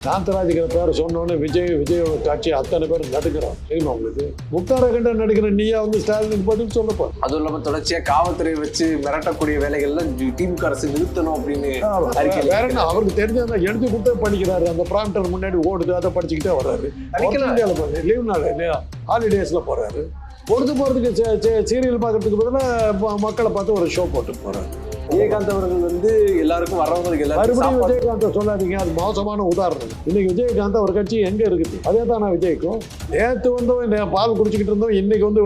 காந்தராஜுங்கிற பேரை சொன்னோன்னே விஜய் விஜயோட காட்சி அத்தனை பேர் நடுக்கிறான் தெரியுமா உங்களுக்கு? முக்தார கண்ட நடிக்கிற நீயா வந்து ஸ்டாலினுக்கு பதில் சொல்லப்போ அதுவும் இல்லாம தொடர்ச்சியா காவல்துறை வச்சு மிரட்டக்கூடிய வேலைகள்ல திமுக அரசு நிறுத்தணும் அப்படின்னு வேற என்ன? அவருக்கு தெரிஞ்சதை எழுதி கொடுத்தே படிக்கிறாரு அந்த ப்ராம்ப்டர் முன்னாடி ஓடுது அதை படிச்சுக்கிட்டே வர்றாரு. லீவ் நாள் இல்லையா? ஹாலிடேஸ்ல போறாரு. பொழுது போறதுக்கு சீரியல் பார்க்கறதுக்கு பதிலாக மக்களை பார்த்து ஒரு ஷோ போட்டு போறாரு. விஜயகாந்த் அவர்கள் வந்து எல்லாருக்கும் வர்றவங்களுக்கு சாப்பாடு. விஜயகாந்தை சொல்லாதீங்க அது மோசமான உதாரணம். இன்னைக்கு விஜயகாந்த் ஒரு கட்சி எங்க இருக்குது? அதே தான் நான் விஜய்க்கும்? நேற்று வந்தவன் நே- பால் குடிச்சிக்கிட்டு இருந்தோம் இன்னைக்கு வந்து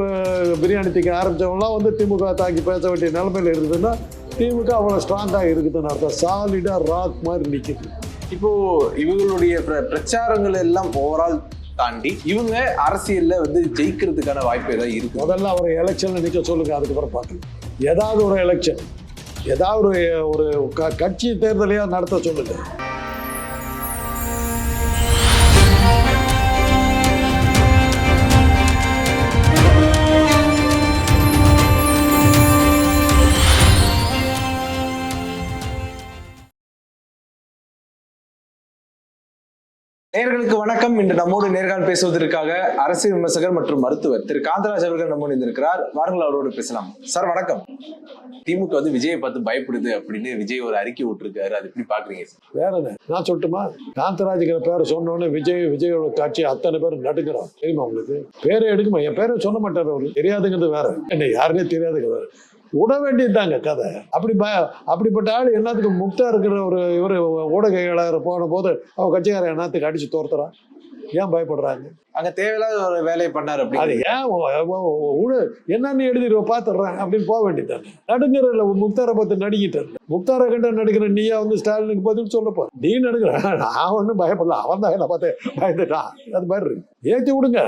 பிரியாணி திக்க ஆரம்பிச்சவங்களாம் வந்து திமுக தாக்கி பேச வேண்டிய நிலைமையில இருக்குதுன்னா திமுக அவ்வளோ ஸ்ட்ராங்காக இருக்குதுன்னு அர்த்தம். சாலிடா ராக் மாதிரி நிற்குது இப்போ இவங்களுடைய பிர- பிரச்சாரங்கள் எல்லாம் ஓவரால் தாண்டி இவங்க அரசியல்ல வந்து ஜெயிக்கிறதுக்கான வாய்ப்பு ஏதாவது இருக்கு முதல்ல அவரை எலெக்ஷன்ல நிற்க சொல்லுங்க அதுக்கப்புறம் பார்க்கலாம். ஏதாவது ஒரு எலெக்ஷன் ஏதாவது ஒரு ஒரு க- கட்சி தேர்தலையா நடத்த சொல்லுங்க. நேர்களுக்கு வணக்கம். இன்று நம்மோடு நேர்கால் பேசுவதற்காக அரசியல் விமர்சகர் மற்றும் மருத்துவர் திரு. காந்தராஜ் அவர்கள் நம்மோடு இருக்கிறார் வாருங்கள் அவரோடு பேசலாம். சார் வணக்கம். திமுக வந்து விஜயை பார்த்து பயப்படுது அப்படின்னு விஜய் ஒரு அறிக்கை விட்டுருக்காரு. அது எப்படி பாக்குறீங்க சார் வேற என்ன? நான் சொல்லட்டுமா? காந்தராஜுங்கிற பேரை சொன்னோன்னே விஜய் விஜயோட காட்சி அத்தனை பேர் நடுக்கிறான் தெரியுமா உங்களுக்கு? பேரை எடுக்குமா? என் பேரை சொல்ல மாட்டார் அவரு. தெரியாதுங்கிறது வேற. என்ன யாருன்னே தெரியாதுங்கிறது விட வேண்டியதுதாங்க கதை. அப்படி ப அப்படிப்பட்ட ஆள் என்னத்துக்கு முக்தா இருக்கிற ஒரு இவர் ஊடகையாளர் போன போது அவன் கட்சிக்காரன் என்னத்துக்கு அடிச்சு தோர்த்துறான்? ஏன் பயப்படுறாங்க? அங்க தேவையில்லாத ஒரு வேலையை பண்ணாரு அது அப்படி ஏன் உ- உ- உடு என்னன்னு எழுதிடுவ பார்த்துடுறேன் அப்படின்னு போக வேண்டியதானே நடுங்கிறல முக்தாரை பார்த்து நடிக்கிட்டார் முக்தாரை கண்ட நடிக்கிற நீயா வந்து ஸ்டாலினுக்கு பதில் சொல்லப்போ நீ நடுக்கிற நான் ஒன்றும் பயப்படல. அவன் தான் என்ன பார்த்து பயந்துட்டான். அது மாதிரி ஏற்றி விடுங்க.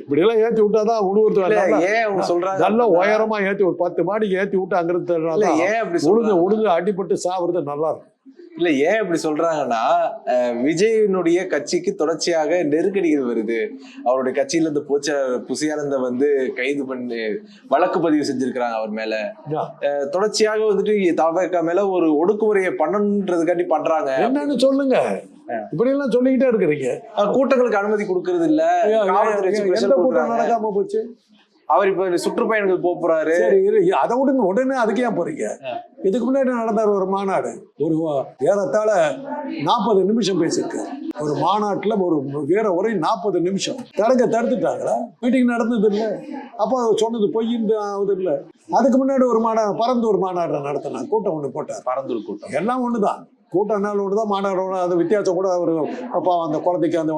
இப்படியெல்லாம் ஏற்றி விட்டாதான் இல்ல, உழுவுறது ஏன் சொல்றாங்க நல்ல உயரமா ஏற்றி ஒரு பத்து மாடிக்கு ஏற்றி விட்டு அங்கிருந்து ஏன் அப்படி சொல்றாங்க? உழுது அடிபட்டு சாவுறது நல்லா இருக்கும். இல்ல ஏன் இப்படி சொல்றாங்கன்னா விஜயினுடைய கட்சிக்கு தொடர்ச்சியாக நெருக்கடிகள் வருது. அவருடைய கட்சியில இருந்து போச்ச புசியானந்த வந்து கைது பண்ணி வழக்கு பதிவு செஞ்சிருக்கிறாங்க அவர் மேல. தொடர்ச்சியாக வந்துட்டு தவக மேல ஒரு ஒடுக்குமுறையை பண்ணணுன்றதுக்காண்டி பண்றாங்க. என்னன்னு சொல்லுங்க. இப்படி எல்லாம் சொல்லிக்கிட்டே இருக்கிறீங்க. கூட்டங்களுக்கு அனுமதி கொடுக்கறது இல்ல கூட்டம். நடக்காம போச்சு? அவர் இப்ப சுற்றுப்பயணங்கள் போறாரு. அதை விடுங்க உடனே அதுக்கு ஏன் போறீங்க? இதுக்கு முன்னாடி நடந்த ஒரு மாநாடு? ஒரு ஏறத்தாழ நாற்பது நிமிஷம் பேசியிருக்கு. ஒரு மாநாட்டுல ஒரு வீர உரை நாற்பது நிமிஷம். தடுக்க தடுத்துட்டாங்களா? மீட்டிங் நடந்தது இல்லை. அப்போ சொன்னது பொய்ன்னு ஆகுது இல்லை. அதுக்கு முன்னாடி ஒரு மாநாடு பரந்தூர் மாநாடு நடத்தினா கூட்டம் ஒன்று போட்டார். பரந்தூர் கூட்டம். எல்லாம் ஒன்று தான் கூட்டம்னால ஒன்று தான் மாநாடு ஒன்று அது வித்தியாசம் கூட அவர் அப்பா அந்த குழந்தைக்கு அந்த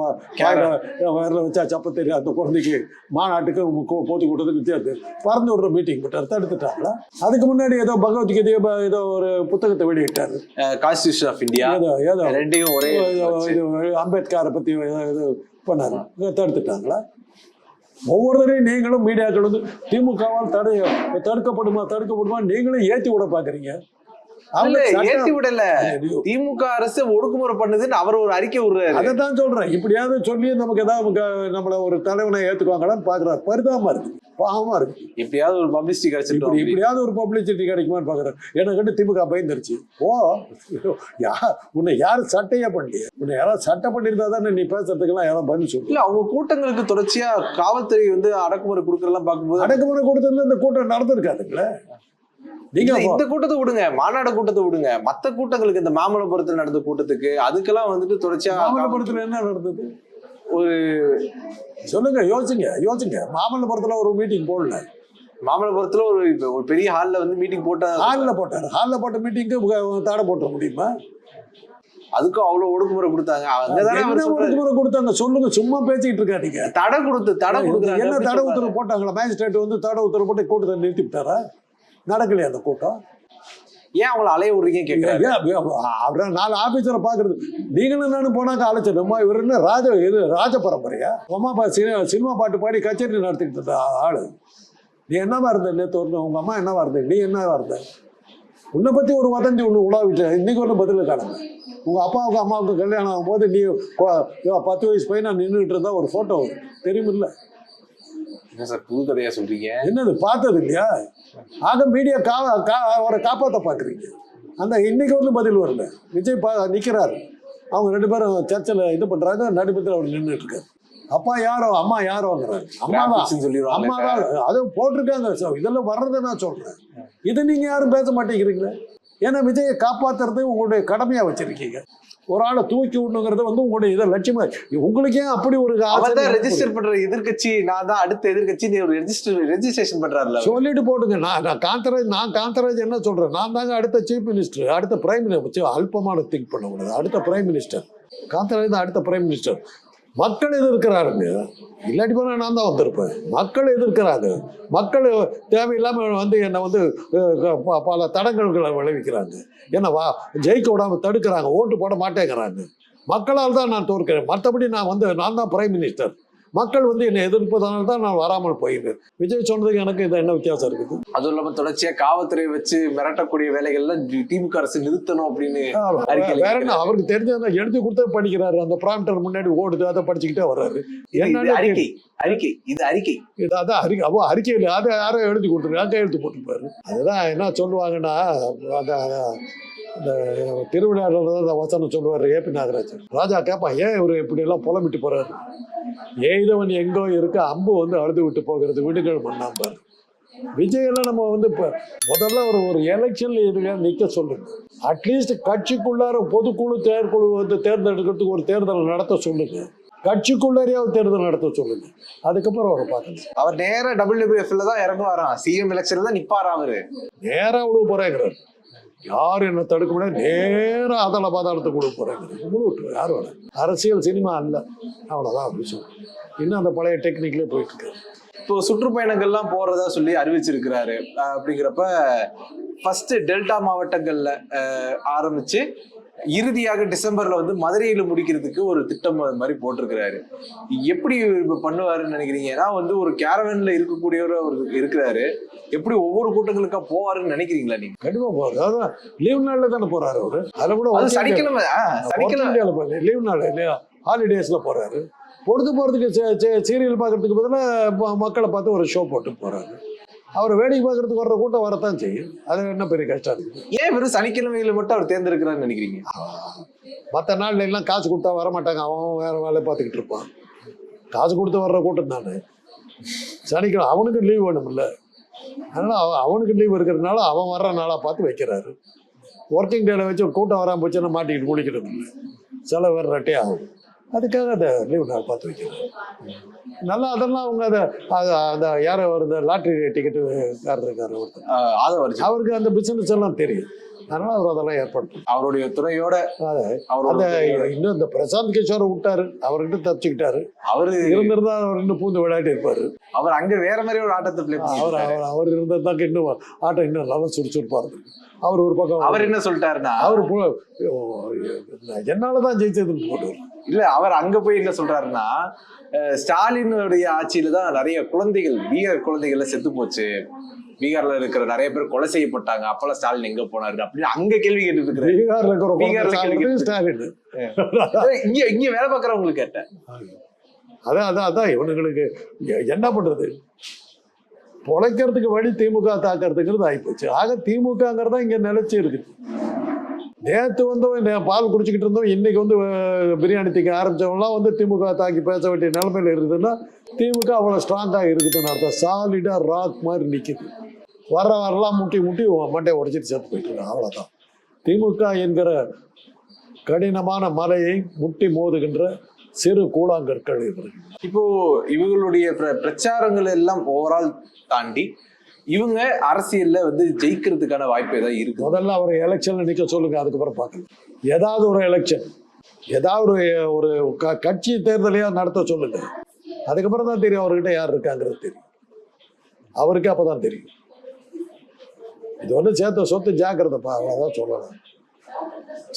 வேரில் வச்சா சப்ப தெரியும் அந்த குழந்தைக்கு மாநாட்டுக்கு போத்தி கூட்டத்துக்கு வித்தியாசம். பறந்து விடுற மீட்டிங் போட்டார் தடுத்துட்டாங்களா அதுக்கு முன்னாடி ஏதோ பகவத்கீதையை ஏதோ ஒரு புத்தகத்தை வெளியிட்டார். கான்ஸ்டியூஷன் ஆஃப் இந்தியா ஏதோ ஏதோ. ரெண்டையும் ஒரே அம்பேத்கரை பற்றி இது பண்ணாரு. தடுத்துட்டாங்களா ஒவ்வொருத்தரையும் நீங்களும் மீடியாக்கள் வந்து திமுகவால் தடை தடுக்கப்படுமா தடுக்கப்படுமா நீங்களும் ஏற்றி விட பார்க்குறீங்க ஏத்தி விடல. திமுக அரசு ஒடுக்குமுறை பண்ணுதுன்னு அவர் ஒரு அறிக்கை விடுறாரு. அதை தான் சொல்றேன். இப்படியாவது சொல்லி நமக்கு ஏதாவது நம்மள ஒரு தலைவனை ஏத்துக்குவாங்களான்னு பாக்குறாரு. பரிதாபமா இருக்கு. பாவமா இருக்கு. எப்படியாவது ஒரு பப்ளிசிட்டி கிடைச்சிட்டோம். இப்படி இப்படியாவது ஒரு பப்ளிசிட்டி கிடைக்குமான்னு பாக்குறேன். என்ன கண்டு திமுக பயந்துருச்சு. ஓ யா உன்னை யாரு சட்டையா பண்ணி உன்னை யாராவது சட்டை பண்ணியிருந்தா தானே நீ பேசுறதுக்கெல்லாம் யாராவது பதில் சொல்லு இல்ல அவங்க கூட்டங்களுக்கு தொடர்ச்சியா காவல்துறை வந்து அடக்குமுறை கொடுக்கறதெல்லாம் பார்க்கும்போது அடக்குமுறை கொடுத்திருந்தா இந்த கூட்டம் நடந்திருக்காதுங்களே. நீங்க இந்த கூட்டத்தை விடுங்க மாநாடு கூட்டத்தை விடுங்க. மத்த கூட்டங்களுக்கு இந்த மாமல்லபுரத்துல நடந்த கூட்டத்துக்கு அதுக்கெல்லாம் வந்துட்டு தொடர்ச்சியா மாமல்லபுரத்துல என்ன நடந்தது? ஒரு சொல்லுங்க யோசிங்க யோசிங்க. மாமல்லபுரத்துல ஒரு மீட்டிங் போடல. மாமல்லபுரத்துல ஒரு ஒரு பெரிய ஹால்ல வந்து மீட்டிங் போட்டா ஹாலில் போட்டார். ஹாலில் போட்ட மீட்டிங்க்கு தடை போட்ட முடியுமா? அதுக்கும் அவ்வளவு ஒடுக்குமுறை கொடுத்தாங்க. என்ன. ஒடுக்குமுறை கொடுத்தாங்க? சொல்லுங்க சும்மா பேசிக்கிட்டு இருக்காதீங்க. தடை கொடுத்து தடை என்ன கொடுக்குறாங்க தடை உத்தரவு போட்டாங்களா? மேஜிஸ்ட்ரேட் வந்து தடை உத்தரவு போட்டு கூட்டத்தை நிறுத்தி விட்டாரா நடக்கலையா அந்த கூட்டம்? ஏன் அவங்கள அலைய விடுறீங்க அப்படி- அப்படியே நாலு ஆபீசரை பாக்குறது நீங்களும் நானும் போனாக்க அழைச்சிடுமா இவர் என்ன ராஜ இது ராஜ பரம்பரையா? அம்மா அப்பா சினிமா பாட்டு பாடி கச்சேரி நடத்திக்கிட்டு இருந்த ஆளு. நீ என்னவா இருந்த நேற்று ஒரு உங்க அம்மா என்னவா இருந்த? நீ என்னவா இருந்த? உன்னை பத்தி ஒரு வதந்தி ஒன்று உலாவிட்டு. இன்னைக்கு ஒன்றும் பதில் காணுங்க உங்க அப்பாவுக்கு அம்மாவுக்கு கல்யாணம் ஆகும்போது நீ பத்து வயசு பையனா நின்றுட்டு இருந்தா ஒரு போட்டோ வரும். தெரியுமில்ல? என்ன சார் புது கதையா சொல்றீங்க? என்னது பார்த்தது இல்லையா? ஆக மீடியா கா கா அவரை காப்பாற்ற பார்க்குறீங்க. அந்த இன்னைக்கு வந்து பதில் வரல. விஜய் பா நிற்கிறாரு அவங்க ரெண்டு பேரும் சர்ச்சில் இது பண்றாங்க நடுப்பத்தில் அவர் நின்றுட்டு இருக்காரு அப்பா யாரோ அம்மா யாரோங்கிறாங்க அம்மா தான். சொல்லிடுவாங்க அம்மா தான். அதுவும் போட்டிருக்காங்க. இதெல்லாம் வர்றதை நான் சொல்றேன். இதை நீங்க யாரும் பேச மாட்டேங்கிறீங்களே? ஏன்னா விஜயை காப்பாத்துறது உங்களுடைய கடமையா வச்சிருக்கீங்க. ஒரு ஆளை தூக்கி விடணுங்கிறது வந்து உங்களுடைய இதை லட்சியமா உங்களுக்கு ஏன் அப்படி ஒரு தான் ரெஜிஸ்டர் பண்ற எதிர்க்கட்சி நான் தான் அடுத்த எதிர்க்கட்சி நீ ஒரு ரெஜிஸ்டர் ரெஜிஸ்ட்ரேஷன் பண்றாருல. சொல்லிட்டு போட்டுங்க. நான் நான் காந்தராஜ் நான் காந்தராஜ் என்ன சொல்றேன்? நான் தாங்க அடுத்த சீஃப் மினிஸ்டர் அடுத்த பிரைம் மினிஸ்டர் அல்பமான திங்க் பண்ணக்கூடாது. அடுத்த பிரைம் மினிஸ்டர் காந்தராஜ் தான் அடுத்த பிரைம் மினிஸ்டர் மக்கள் எதிர்க்கிறாருங்க. இல்லாட்டி போனால் நான் தான் வந்திருப்பேன். மக்கள் எதிர்க்கிறாங்க. மக்கள் தேவையில்லாமல் வந்து என்னை வந்து பல தடங்கல்களை விளைவிக்கிறாங்க. என்ன வா ஜெயிக்க விடாம தடுக்கிறாங்க. ஓட்டு போட மாட்டேங்கிறாங்க. மக்களால் தான் நான் தோற்கிறேன். மற்றபடி நான் வந்து நான் தான் பிரைம் மினிஸ்டர் மக்கள் வந்து என்னை எதிர்ப்பதனால தான் நான் வராமல் போயிருக்கேன் விஜய் சொன்னதுக்கு எனக்கு இது என்ன வித்தியாசம் இருக்குது? அதுவும் இல்லாம தொடர்ச்சியா காவல்துறை வச்சு மிரட்டக்கூடிய வேலைகள்ல திமுக அரசு நிறுத்தணும் அப்படின்னு ஆமா. அறிக்கையில வேற என்ன? அவருக்கு தெரிஞ்சதை எழுதி கொடுத்தா படிக்கிறாரு. அந்த ப்ராம்ப்டர் முன்னாடி ஓடுது அதை படிச்சுக்கிட்டே வர்றாரு. அறிக்கை அறிக்கை இது அறிக்கை. இது அதான் அறிக்கை அவோ அறிக்கையில் அதை யாரோ எழுதி கொடுத்துருக்காங்க கையெழுத்து போட்டுருப்பாரு. அதுதான் என்ன சொல்லுவாங்கன்னா திருவிழாவில் தான் அந்த வசனம் சொல்லுவார் ஏபி நாகராஜன் ராஜா கேட்பான் ஏன் இவர் இப்படி எல்லாம் புலம்பிட்டு போறாரு? எய்தவன் எங்கோ இருக்க அம்பு வந்து அழுது விட்டு போகிறது விடுகள் பண்ணாம்பார் விஜயெல்லாம் நம்ம வந்து இப்போ முதல்ல ஒரு ஒரு எலெக்ஷன்ல எதுங்க நிற்க சொல்லுங்க. அட்லீஸ்ட் கட்சிக்குள்ளார பொதுக்குழு தேர்க்குழு வந்து தேர்ந்தெடுக்கிறதுக்கு ஒரு தேர்தல் நடத்த சொல்லுங்க. கட்சிக்குள்ளாரையாவது தேர்தல் நடத்த சொல்லுங்க. அதுக்கப்புறம் அவரை பார்க்கணும் அவர் நேரா டபிள்யூபிஎஃப்ல தான் இறங்குவாராம். சிஎம் எலெக்ஷன்ல தான் நிப்பாரா அவரு. நேரா விழுவு போறேங்கிறார். யார் என்ன தடுக்க முடியாது? நேராக அதில் பாதாளத்தை கொடுக்க போறேங்கிறார் விட்டு யார் வர அரசியல் சினிமா அல்ல. அவ்வளவுதான் விஷயம் இன்னும் அந்த பழைய டெக்னிக்லேயே போயிட்டு இருக்காரு இப்போ சுற்றுப்பயணங்கள்லாம் போறதா சொல்லி அறிவிச்சிருக்கிறாரு. அப்படிங்கிறப்ப ஃபர்ஸ்ட் டெல்டா மாவட்டங்கள்ல ஆரம்பிச்சு இறுதியாக டிசம்பர்ல வந்து மதுரையில முடிக்கிறதுக்கு ஒரு திட்டம் அது மாதிரி போட்டிருக்கிறாரு. எப்படி பண்ணுவாருன்னு நினைக்கிறீங்க? ஏன்னா வந்து ஒரு கேரவன்ல இருக்கக்கூடியவர் அவர் இருக்கிறாரு. எப்படி ஒவ்வொரு கூட்டங்களுக்கா போவாருன்னு நினைக்கிறீங்களா நீங்க? கண்டிப்பா போறாரு அதான் லீவ் நாள்ல தானே போறாரு அவரு. அதை கூட சனிக்கிழமை சனிக்கிழமை. லீவ் நாள் இல்லையா? ஹாலிடேஸ்ல போறாரு. பொழுது போறதுக்கு சீரியல் பார்க்கறதுக்கு பதிலாக மக்களை பார்த்து ஒரு ஷோ போட்டு போறாரு. அவர் வேடிக்கை பார்க்கறதுக்கு வர்ற கூட்டம் வரத்தான் செய்யும். அது என்ன பெரிய கஷ்டம் இருக்குது ஏன் வெறும் சனிக்கிழமையில மட்டும் அவர் தேர்ந்தெடுக்கிறாருன்னு நினைக்கிறீங்க? மற்ற நாள்ல எல்லாம் காசு கொடுத்தா வர மாட்டாங்க அவன் வேற வேலையை பார்த்துக்கிட்டு இருப்பான். காசு கொடுத்து வர்ற கூட்டம் தானே. சனிக்கிழமை அவனுக்கு லீவ் வேணும்ல. அதனால அவன் அவனுக்கு லீவ் இருக்கிறதுனால அவன் வர்ற நாளாக பார்த்து வைக்கிறாரு. ஒர்க்கிங் டேல வச்சு கூட்டம் வராமல் போச்சுன்னா மாட்டிக்கிட்டு குளிக்கிறது இல்லை செலவு ரெட்டே ஆகும். அதுக்காக அதை லீவ் நாள் பார்த்து வைக்கிறாரு நல்லா அதெல்லாம் அவங்க அதை அந்த யாரோ ஒரு லாட்ரி டிக்கெட்டு காரர் இருக்காரு ஒருத்தர். அவருக்கு அந்த பிசினஸ் எல்லாம் தெரியும். அதனால அவர் அதெல்லாம் ஏற்படுத்தும். அவருடைய அவரோட அந்த. இன்னும் இந்த பிரசாந்த் கிஷோரை விட்டாரு அவர்கிட்ட தப்பிச்சுக்கிட்டாரு. அவரு இருந்திருந்தா அவர் இன்னும் பூந்து விளையாட்டு இருப்பாரு. அவர் அங்க வேற மாதிரி ஒரு ஆட்டத்தை பிளே அவர் அவர் அவர் இருந்ததாக்க இன்னும் ஆட்டம் இன்னும் லவன் சுறுசுறுப்பா இருக்கு அவர் ஒரு பக்கம் அவர் என்ன சொல்லிட்டாருன்னா? அவர் என்னாலதான் ஜெயிச்சதுன்னு போடுவார் இல்ல அவர் அங்க போய் என்ன சொல்றாருன்னா ஸ்டாலினுடைய ஆட்சியில தான் நிறைய குழந்தைகள் பீகார் குழந்தைகள்ல செத்து போச்சு. பீகார்ல இருக்கிற நிறைய பேர் கொலை செய்யப்பட்டாங்க. அப்பெல்லாம் ஸ்டாலின் எங்க போனாரு அப்படின்னு அங்க கேள்வி கேட்டுட்டு இருக்கிறாரு பீகார்ல இருக்கிற பீகார்ல கேள்வி ஸ்டாலின். இங்க இங்க வேலை பார்க்கறவங்களுக்கு கேட்டேன். அதான் அதான் அதான் இவனுங்களுக்கு என்ன பண்றது? பொழைக்கிறதுக்கு வழி திமுக தாக்கிறதுங்கிறது ஆயிப்போச்சு. ஆக திமுகங்கிறதா இங்க நிலைச்சு இருக்குது. நேற்று வந்து பால் குடிச்சுக்கிட்டு இருந்தோம் இன்னைக்கு வந்து பிரியாணி திங்க ஆரம்பித்தவங்களாம் வந்து திமுக தாக்கி பேச வேண்டிய நிலைமையில இருக்குதுன்னா திமுக அவ்வளோ ஸ்ட்ராங்காக இருக்குதுன்னு அர்த்தம். சாலிடாக ராக் மாதிரி நிற்கிது வர்ற வரலாம் முட்டி முட்டி மண்டையை உடைச்சிட்டு சேர்த்து போயிட்டு அவ்வளோதான் திமுக என்கிற கடினமான மலையை முட்டி மோதுகின்ற சிறு கூழாங்கற்கள் இவர்கள். இப்போ இவங்களுடைய பிர- பிரச்சாரங்கள் எல்லாம் ஓவரால் தாண்டி இவங்க அரசியல்ல வந்து ஜெயிக்கிறதுக்கான வாய்ப்பு ஏதாவது இருக்கு. முதல்ல அவரை எலெக்ஷன்ல நிக்க சொல்லுங்க அதுக்கப்புறம் பார்க்கலாம். ஏதாவது ஒரு எலெக்ஷன் ஏதாவது ஒரு ஒரு க- கட்சி தேர்தலையா நடத்த சொல்லுங்க. அதுக்கப்புறம் தான் தெரியும் அவர்கிட்ட யார் இருக்காங்கிறது தெரியும். அவருக்கு அப்பதான் தெரியும். இது ஒன்றும் சேர்த்த சொத்து ஜாக்கிரதைப்பா அவ்வளோதான் சொல்லலாம்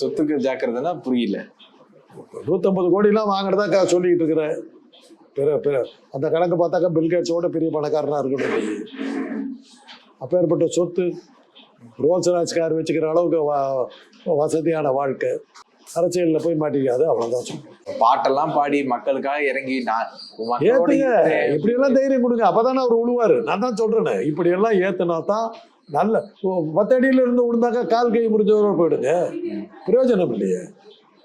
சொத்துக்கு ஜாக்கிரதைன்னா புரியல. நூற்றம்பது கோடிலாம் வாங்குறதா சொல்லிக்கிட்டு இருக்கிற பிற பிற அந்த கணக்கு பார்த்தாக்கா பில்கேட்ஸோட பெரிய பணக்காரனா இருக்கணும் அப்பேற்பட்ட சொத்து ரோல்ஸ் ராஜ் கார் வச்சுக்கிற அளவுக்கு வசதியான வாழ்க்கை. அரசியலில் போய் மாட்டிக்காது அவ்வளோதான் சொல்லுவேன் பாட்டெல்லாம் பாடி மக்களுக்காக இறங்கி நான் மக்களோட ஏத்துங்க. இருந்தேன். இப்படி எல்லாம் தைரியம் கொடுங்க. அப்பதானே அவர் விழுவாரு நான் தான் சொல்றேனே. இப்படி எல்லாம் ஏத்துனா தான் நல்ல ஓ, பத்து அடியில இருந்து விழுந்தாக்கா கால் கை முடிஞ்சவரோட போயிடுங்க. பிரயோஜனம் இல்லையே.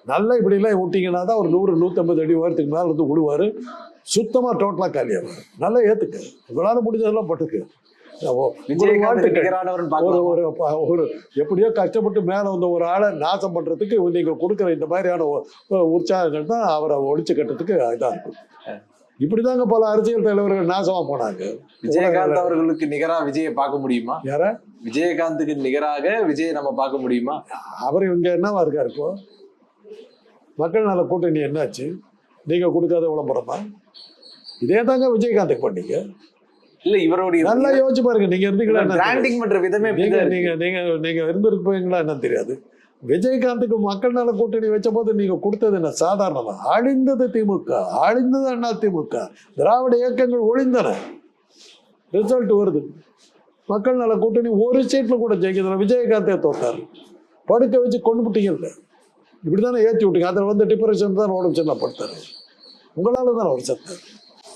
நல்லா இப்படிலாம் விட்டீங்கன்னா தான் ஒரு நூறு நூற்றம்பது அடி உயரத்துக்கு மேலே இருந்து விடுவார் சுத்தமாக டோட்டலாக காலியாவார். நல்லா ஏற்றுக்க உங்களால் முடிஞ்சதெல்லாம் பட்டுக்கு. விஜயகாந்த் ஒரு ஒரு ஒரு எப்படியோ கஷ்டப்பட்டு மேலே வந்த ஒரு ஆளை நாசம் பண்ணுறதுக்கு நீங்கள் கொடுக்குற இந்த மாதிரியான உற்சாகங்கள் தான் அவரை ஒழிச்சு கட்டுறதுக்கு இதாக இருக்கும் இப்படி தாங்க பல அரசியல் தலைவர்கள் நாசமாக போனாங்க. விஜயகாந்த் அவர்களுக்கு நிகரா விஜயை பார்க்க முடியுமா? யார? விஜயகாந்துக்கு நிகராக விஜயை நம்ம பார்க்க முடியுமா? அவர் இங்கே என்னவா இருக்கார் இப்போ? மக்கள் நல கூட்டணி என்னாச்சு? நீங்கள் கொடுக்காத விளம்பரமா? இதே தாங்க விஜயகாந்துக்கு பண்ணீங்க. இல்ல இவருடைய நல்லா யோசிச்சு பாருங்க நீங்க இருந்தீங்களா. பிராண்டிங் பண்ற விதமே நீங்க. நீங்க நீங்க நீங்க இருந்திருப்பீங்களா என்ன தெரியாது. விஜயகாந்துக்கு மக்கள் நல கூட்டணி வச்ச போது நீங்க கொடுத்தது என்ன? சாதாரணமா. அழிந்தது திமுக அழிந்தது அண்ணா திமுக. திராவிட இயக்கங்கள் ஒழிந்தன. ரிசல்ட் வருது. மக்கள் நல கூட்டணி ஒரு சீட்ல கூட ஜெயிக்கிறதுல விஜயகாந்தே தோத்தார். படுக்க வச்சு கொண்டு விட்டீங்கல்ல இப்படி தானே ஏற்றி விட்டீங்க. அதில் வந்து டிப்ரெஷன் தான் உடம்பு சின்னப்படுத்தாரு உங்களால தான் அவர் செத்தார்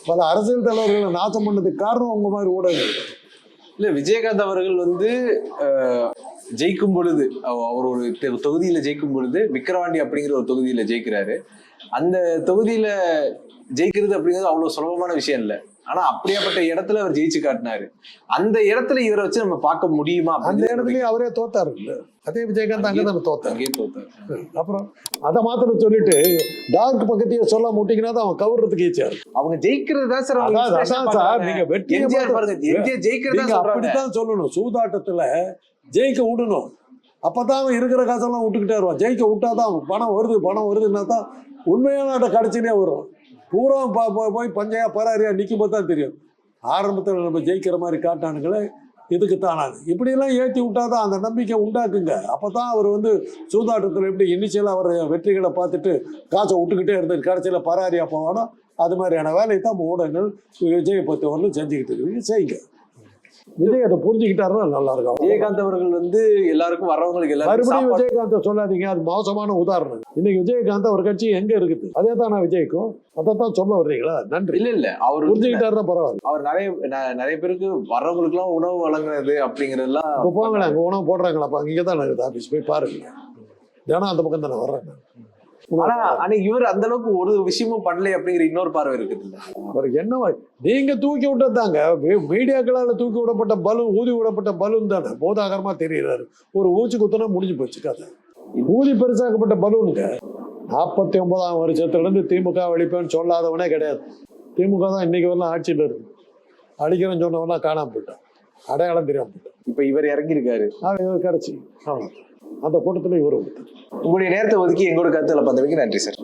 பல அரசியல் தலைவர்களை நாசம் பண்ணதுக்கு காரணம் உங்க மாதிரி ஊடகங்கள். இல்ல விஜயகாந்த் அவர்கள் வந்து ஜெயிக்கும் பொழுது அவ- அவர் ஒரு தெ- தொகுதியில ஜெயிக்கும் பொழுது விக்கிரவாண்டி அப்படிங்கிற ஒரு தொகுதியில ஜெயிக்கிறாரு. அந்த தொகுதியில ஜெயிக்கிறது அப்படிங்கிறது அவ்வளவு சுலபமான விஷயம் இல்லை. ஆனா அப்படியாப்பட்ட இடத்துல அவர் ஜெயிச்சு காட்டினாரு. அந்த இடத்துல இவரை வச்சு நம்ம பார்க்க முடியுமா அந்த இடத்துலயும் அவரே தோத்தாரு. அதே விஜயகாந்த் அங்கே தானே தோத்தாரு. தோத்தாரு. அப்புறம் அதை மாத்திரம் சொல்லிட்டு டார்க் பக்கத்தையே சொல்ல முட்டிங்கன்னா தான் அவன் கவர்றதுக்கு ஈஸியா இருக்கும் அவங்க ஜெயிக்கிறது தான் சார் அதான் சார். நீங்க பார்த்து- பாருங்க ஜெயிக்கிறதா அப்படித்தான் சொல்லணும். சூதாட்டத்துல ஜெயிக்க விடணும். அப்பதான் அவன் இருக்கிற காசெல்லாம் விட்டுக்கிட்டே வருவான். ஜெயிக்க விட்டாதான் பணம் வருது பணம் வருதுன்னா தான் உண்மையான ஆட்ட கடைச்சினே வரும் பூரா போய் பஞ்சையா பராரியா நிற்கும் போது தான் தெரியும். ஆரம்பத்தில் நம்ம ஜெயிக்கிற மாதிரி காட்டானுங்களே இதுக்கு தானாது இப்படியெல்லாம் ஏற்றி விட்டாதான் அந்த நம்பிக்கை உண்டாக்குங்க. அப்போ தான் அவர் வந்து சூதாட்டத்தில் எப்படி இனிஷியலாக அவர் வெற்றிகளை பார்த்துட்டு காசை விட்டுக்கிட்டே இருந்து கடைசியில் பராரியா போவானோ அது மாதிரியான வேலையை தான் ஊடகங்கள் விஜய் பத்து வரலும் செஞ்சுக்கிட்டு இருக்கு. செய்யுங்க விஜய் அதை புரிஞ்சுக்கிட்டாருன்னா நல்லா இருக்கும் விஜயகாந்த் அவர்கள் வந்து எல்லாருக்கும் வர்றவங்களுக்கு சாப்பாடு விஜயகாந்தை சொல்லாதீங்க அது மோசமான உதாரணம். இன்னைக்கு விஜயகாந்த் அவர் கட்சி எங்க இருக்குது? அதே தான் நான் விஜய்க்கும்? அதை தான் சொல்ல வர்றீங்களா? நன்றி. இல்ல இல்ல. அவர் வந்து புரிஞ்சுக்கிட்டாருன்னா பரவாயில்ல. அவர் நிறைய நிறைய பேருக்கு வர்றவங்களுக்கு எல்லாம் உணவு வழங்குறது அப்படிங்கறதெல்லாம் இப்போ போங்களேன் அங்கே உணவு போடுறாங்களாப்பா? இங்கே தான் இருக்குது ஆஃபீஸ் போய் பாருங்க. தினம் அந்த பக்கம் தானே வர்றாங்க. ஆனா ஆனா இவர் அந்த அளவுக்கு ஒரு விஷயமும் பண்ணல அப்படிங்கிற இன்னொரு பார்வை இருக்குது இல்ல. அவருக்கு என்ன நீங்க தூக்கி விட்டதாங்க. மீடியாக்களால் தூக்கி விடப்பட்ட பலூன் ஊதி விடப்பட்ட பலூன் தானே. போதாகரமா தெரியுறாரு. ஒரு ஊசி குத்துனா முடிஞ்சு போச்சு கதை. ஊதி பெருசாக்கப்பட்ட பலூனுங்க நாற்பத்தி ஒன்பதாம் வருஷத்துல இருந்து திமுக அழிப்பேன்னு சொல்லாதவனே கிடையாது. திமுக தான் இன்னைக்கு வரலாம் ஆட்சியில் இருக்கு. அடிக்கிறேன்னு சொன்னவனா காணாம போயிட்டான். அடையாளம் தெரியாம போயிட்டான். இப்ப இவர் இறங்கி இருக்காரு அவன் இவர் கிடச்சி. அவ்வளோ அந்த கூட்டத்தில் இவர் உங்களுடைய நேரத்தை ஒதுக்கி எங்களோட கருத்துல பார்த்ததுக்கு நன்றி சார்.